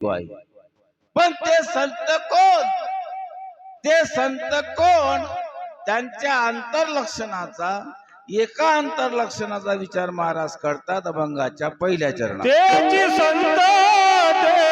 पण ते संत कोण? ते संत कोण? त्यांच्या आंतरलक्षणाचा एका अंतरलक्षणाचा विचार महाराज करतात अभंगाच्या पहिल्या चरणात. संत ते